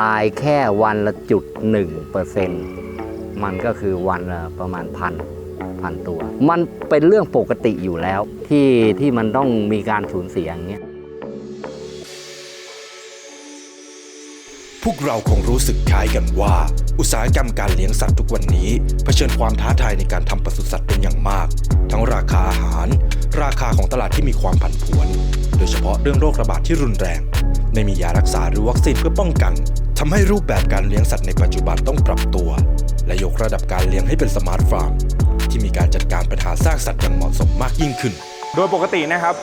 ตายแค่วันละจุดหนึ่งเปอร์เซ็นต์มันก็คือวันละประมาณพันพันตัว มันเป็นเรื่องปกติอยู่แล้วที่ที่มันต้องมีการสูญเสียอย่างเงี้ยพวกเราคงรู้สึกคล้ายกันว่า อุตสาหกรรมการเลี้ยงสัตว์ทุกวันนี้ เผชิญความท้าทายในการทำปศุสัตว์เป็นอย่างมาก ทั้งราคาอาหาร ราคาของตลาดที่มีความผันผวน โดยเฉพาะเรื่องโรคระบาดที่รุนแรง ไม่มียารักษาหรือวัคซีนเพื่อป้องกันทำให้รูปแบบการเลี้ยงสัตว์ในปัจจุบันต้องปรับตัว และยกระดับการเลี้ยงให้เป็นสมาร์ทฟาร์ม ที่มีการจัดการปัญหาซากสัตว์อย่างเหมาะสมมากยิ่งขึ้น โดยปกตินะครับ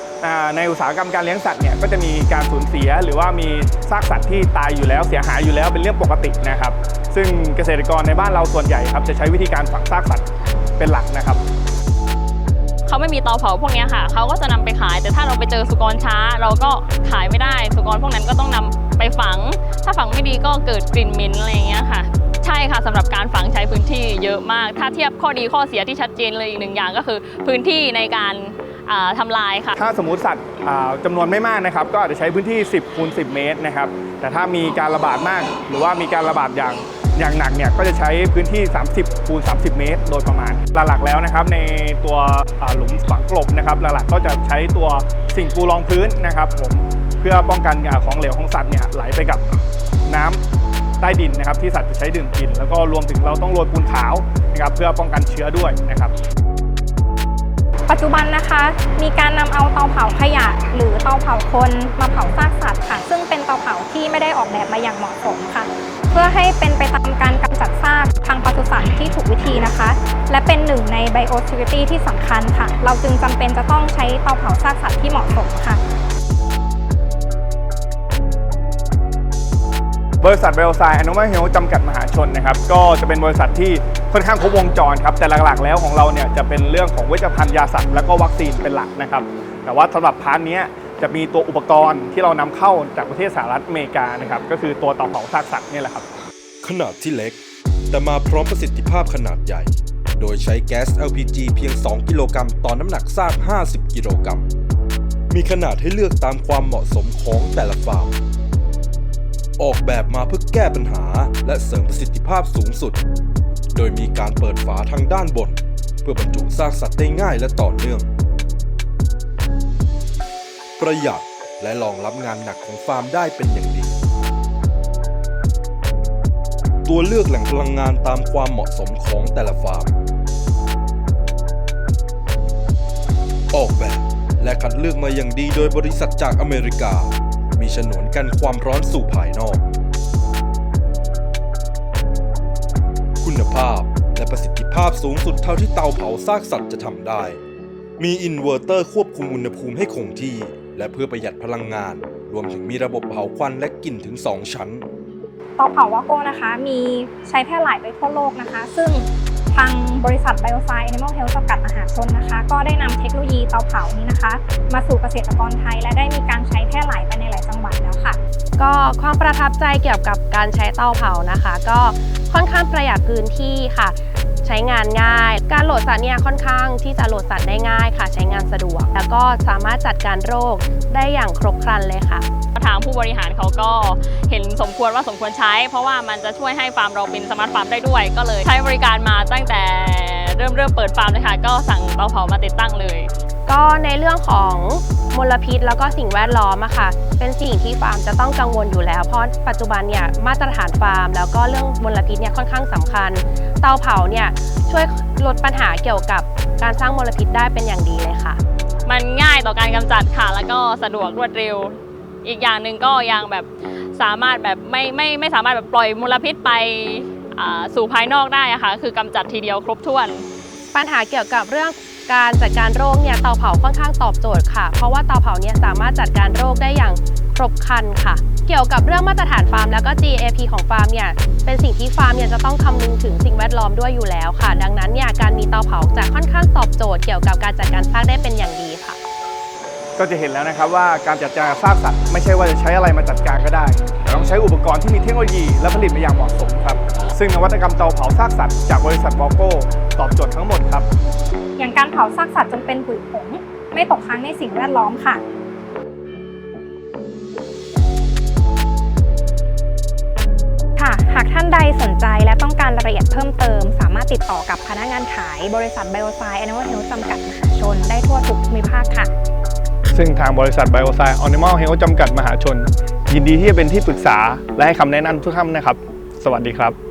ในอุตสาหกรรมการเลี้ยงสัตว์เนี่ยก็จะมีการสูญเสีย หรือว่ามีซากสัตว์ที่ตายอยู่แล้วเสียหายอยู่แล้วเป็นเรื่องปกตินะครับ ซึ่งเกษตรกรในบ้านเราส่วนใหญ่ครับจะใช้วิธีการฝังซากสัตว์เป็นหลักนะครับ เขาไม่มีเตาเผาพวกนี้ค่ะ เขาก็จะนำไปขาย แต่ถ้าเราไปเจอสุกรช้า เราก็ขายไม่ได้ สุกรพวกนั้นก็ต้องนำไปฝัง ถ้าฝังไม่ดีก็เกิดกลิ่นเหม็นอะไรอย่างเงี้ยค่ะ ใช่ค่ะสำหรับการฝังใช้พื้นที่เยอะมาก ถ้าเทียบข้อดีข้อเสียที่ชัดเจนเลยอีกหนึ่งอย่างก็คือ พื้นที่ในการ ทำลายค่ะ ถ้าสมมติสัตว์อ่าจำนวนไม่มากนะครับ ก็อาจจะใช้พื้นที่ 10คูณ10 เมตรนะครับ แต่ถ้ามีการระบาดมาก หรือว่ามีการระบาดอย่างอย่างหนักเนี่ยก็จะใช้พื้นที่ 30คูณ30 เมตร โดยประมาณ หลักๆแล้วนะครับ ในตัวหลุมฝังกลบนะครับ หลักๆก็จะใช้ตัวสิ่งปูรองพื้นนะครับผมเพื่อป้องกันอของเหลวของสัตว์เนี่ยไหลไปกับน้ำใต้ดินนะครับที่สัตว์จะใช้ดื่มกิน แล้วก็รวมถึงเราต้องโรยปูนขาวนะครับเพื่อป้องกันเชื้อด้วยนะครับ ปัจจุบันนะคะ มีการนำเอาเตาเผาขยะ หรือเตาเผาคนมาเผาซากสัตว์ค่ะ ซึ่งเป็นเตาเผาที่ไม่ได้ออกแบบมาอย่างเหมาะสมค่ะ เพื่อให้เป็นไปตามการกำจัดซากทางปศุสัตว์ที่ถูกวิธีนะคะ และเป็นหนึ่งใน biosecurity ที่สำคัญค่ะ เราจึงจำเป็นจะต้องใช้เตาเผาซากสัตว์ที่เหมาะสมค่ะ บริษัทเบลไซอนุมาเฮลจำกัดมหาชนนะครับก็จะเป็นบริษัทที่ค่อนข้างครบวงจรครับแต่หลักๆแล้วของเราเนี่ยจะเป็นเรื่องของเวชภัณฑ์ยาสัตว์และก็วัคซีนเป็นหลักนะครับแต่ว่าสำหรับพาร์ทเนี้ยจะมีตัวอุปกรณ์ที่เรานำเข้าจากประเทศสหรัฐอเมริกานะครับก็คือตัวเตาเผาซากสัตว์นี่แหละครับขนาดที่เล็ก แต่มาพร้อมประสิทธิภาพขนาดใหญ่ โดยใช้แก๊ส LPG เพียง 2 กิโลกรัมต่อน้ำหนักซาก 50 กิโลกรัมมีขนาดให้เลือกตามความเหมาะสมของแต่ละฟาร์ม ออกแบบมาเพื่อแก้ปัญหา และเสริมประสิทธิภาพสูงสุด โดยมีการเปิดฝาทางด้านบน เพื่อบรรจุซากสัตว์ได้ง่ายและต่อเนื่อง ประหยัดและรองรับงานหนักของฟาร์มได้เป็นอย่างดี ตัวเลือกแหล่งพลังงานตามความเหมาะสมของแต่ละฟาร์ม ออกแบบและคัดเลือกมาอย่างดีโดยบริษัทจากอเมริกา ฉนวนกันความร้อนสู่ภายนอก คุณภาพและประสิทธิภาพสูงสุดเท่าที่เตาเผาซากสัตว์จะทำได้ มีอินเวอร์เตอร์ควบคุมอุณหภูมิให้คงที่ และเพื่อประหยัดพลังงาน รวมถึงมีระบบเผาควันและกลิ่นถึง 2 ชั้นเตาเผาวาโก้นะคะ มีใช้แพร่หลายไปทั่วโลกนะคะ ซึ่งทางบริษัท Biosci Animal Health จำกัดมหาชนนะคะ ก็ได้นำเทคโนโลยีเตาเผานี้นะคะ มาสู่เกษตรกรไทย และได้มีการใช้แพร่หลายไปในหลาย ก็ความประทับใจเกี่ยวกับการใช้เตาเผานะคะ ก็ค่อนข้างประหยัดพื้นที่ค่ะ ใช้งานง่าย การโหลดสัตว์เนี่ยค่อนข้างที่จะโหลดสัตว์ได้ง่ายค่ะ ใช้งานสะดวก แล้วก็สามารถจัดการโรคได้อย่างครบครันเลยค่ะทางผู้บริหารเขาก็เห็นสมควรว่าสมควรใช้ เพราะว่ามันจะช่วยให้ฟาร์มเราเป็นสมาร์ทฟาร์มได้ด้วย ก็เลยใช้บริการมาตั้งแต่เริ่มเริ่มเปิดฟาร์มเลยค่ะก็สั่งเตาเผามาติดตั้งเลย ก็ในเรื่องของมลพิษแล้วก็สิ่งแวดล้อมอะค่ะ เป็นสิ่งที่ฟาร์มจะต้องกังวลอยู่แล้ว เพราะปัจจุบันเนี่ยมาตรฐานฟาร์ม แล้วก็เรื่องมลพิษเนี่ยค่อนข้างสำคัญ เตาเผาเนี่ยช่วยลดปัญหาเกี่ยวกับการสร้างมลพิษได้เป็นอย่างดีเลยค่ะ มันง่ายต่อการกำจัดค่ะ แล้วก็สะดวกรวดเร็ว อีกอย่างหนึ่งก็ยังแบบสามารถแบบไม่ไม่ไม่สามารถแบบปล่อยมลพิษไปอ่าสู่ภายนอกได้อะค่ะ คือกำจัดทีเดียวครบถ้วน ปัญหาเกี่ยวกับเรื่อง การจัดการโรคเนี่ยเตาเผาค่อนข้างตอบโจทย์ค่ะ เพราะว่าเตาเผาเนี่ยสามารถจัดการโรคได้อย่างครบครันค่ะ เกี่ยวกับเรื่องมาตรฐานฟาร์มแล้วก็ GAP ของฟาร์มเนี่ยเป็นสิ่งที่ฟาร์มเนี่ยจะต้องคำนึงถึงสิ่งแวดล้อมด้วยอยู่แล้วค่ะ ดังนั้นเนี่ยการมีเตาเผาจะค่อนข้างตอบโจทย์เกี่ยวกับการจัดการซากได้เป็นอย่างดีค่ะ ก็จะเห็นแล้วนะครับว่าการจัดการซากสัตว์ไม่ใช่ว่าจะใช้อะไรมาจัดการก็ได้ แต่ต้องใช้อุปกรณ์ที่มีเทคโนโลยีและผลิตมาอย่างเหมาะสมครับ ซึ่งนวัตกรรมเตาเผาซากสัตว์จากบริษัทบอกโก้ ตอบโจทย์ทั้งหมดครับ อย่างการเผาซากสัตว์จนเป็นผุยผงไม่ตกค้างในสิ่งแวดล้อมค่ะใดสนใจและต้องการรายละเอียดเพิ่มเติม สามารถติดต่อกับพนักงานขายบริษัทไบโอไซแอนนิมอลเฮลจำกัดมหาชน ได้ทั่วทุกภูมิภาคค่ะ ซึ่งทางบริษัท b i o s i อ Animal Health จำกัดมหาชน ยินดีที่จะเป็นที่ปรึกษาและให้คำแนะนำทุกท่านนะครับ สวัสดีครับ